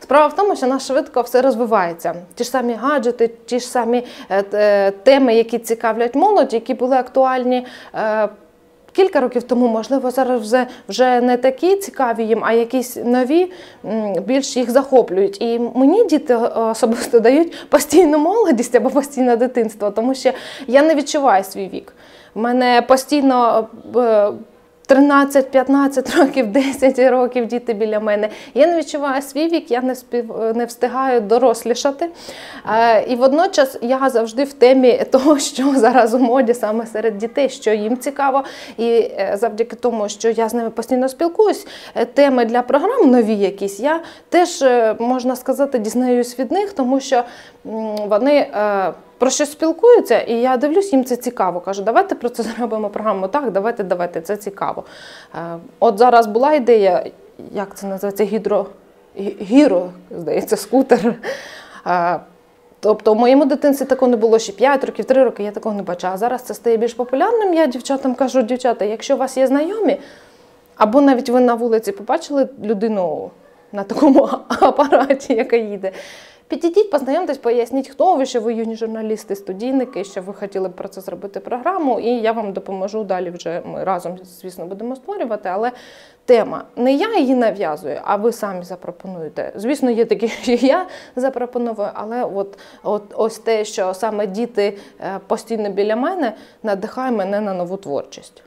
Справа в тому, що нас швидко все розвивається. Ті ж самі гаджети, ті ж самі е, е, теми, які цікавлять молодь, які були актуальні. Кілька років тому, можливо, зараз вже, вже не такі цікаві їм, а якісь нові більш їх захоплюють. І мені діти е, особисто дають постійну молодість або постійне дитинство, тому що я не відчуваю свій вік. Мене постійно е, 13-15 років, 10 років діти біля мене. Я не відчуваю свій вік, я не спів, не встигаю дорослішати. Е, І водночас я завжди в темі того, що зараз у моді саме серед дітей, що їм цікаво. І е, завдяки тому, що я з ними постійно спілкуюсь, е, теми для програм нові якісь, я теж можна сказати, дізнаюсь від них, тому що вони. Про що спілкуються, і я дивлюсь, їм це цікаво. Кажу, давайте про це зробимо програму. Так, давайте, давайте, це цікаво. Е, От зараз була ідея, як це називається, гідро, гіро, здається, скутер. Е, Тобто в моєму дитинстві такого не було ще 5 років, 3 роки, я такого не бачила. А зараз це стає більш популярним. Я дівчатам кажу, дівчата, якщо у вас є знайомі, або навіть ви на вулиці побачили людину на такому апараті, яка їде. Підійдіть, познайомтесь, поясніть, хто ви, що ви юні журналісти, студійники, що ви хотіли б про це зробити програму, і я вам допоможу далі. Вже ми разом, звісно, будемо створювати. Але тема не я її нав'язую, а ви самі запропонуєте. Звісно, є такі, що я запропоную, але от, от ось те, що саме діти е, постійно біля мене, надихає мене на нову творчість.